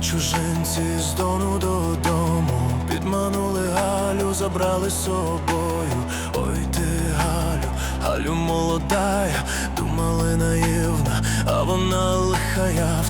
чужинці з дону додому, підманули Галю, забрали з собою. Ой ти Галю, Галю молодая, думали наївна, а вона лихая.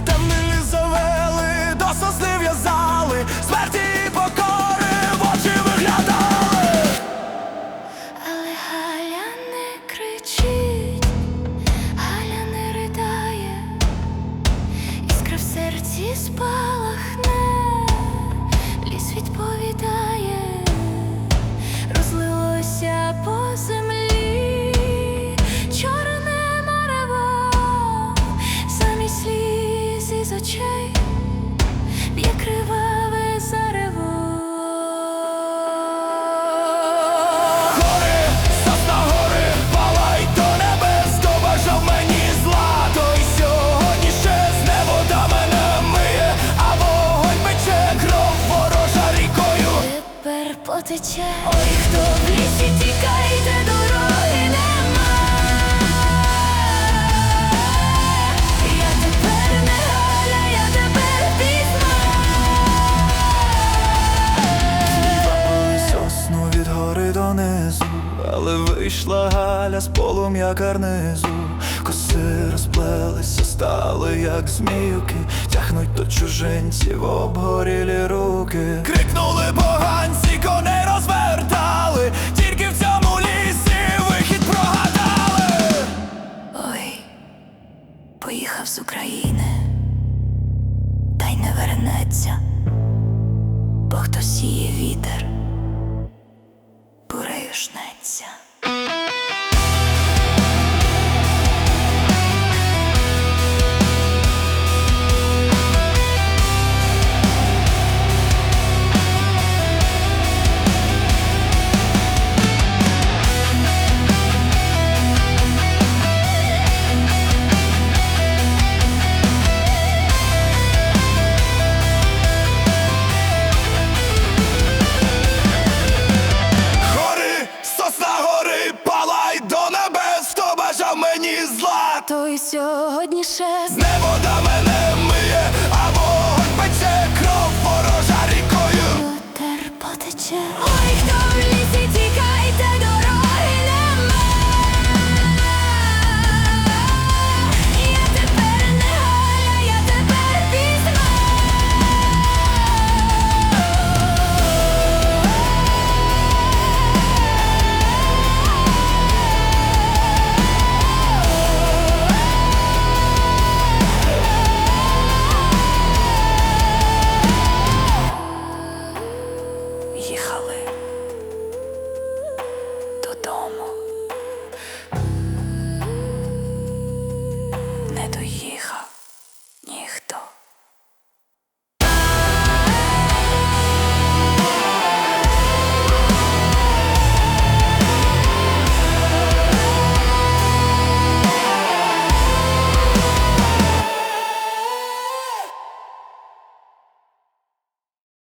Потече, ой, хто в лісі тікайте, дороги нема. Я тепер не Галя, я тепер пізна. Сосну від гори донизу, але вийшла Галя з полум'я карнизу. Коси розплелися, стали, як зміюки, тягнуть до чужинців обгорілі руки. Крикнули поганці, поїхав з України, та й не вернеться, бо хто сіє вітер, бурею. Сьогодні ще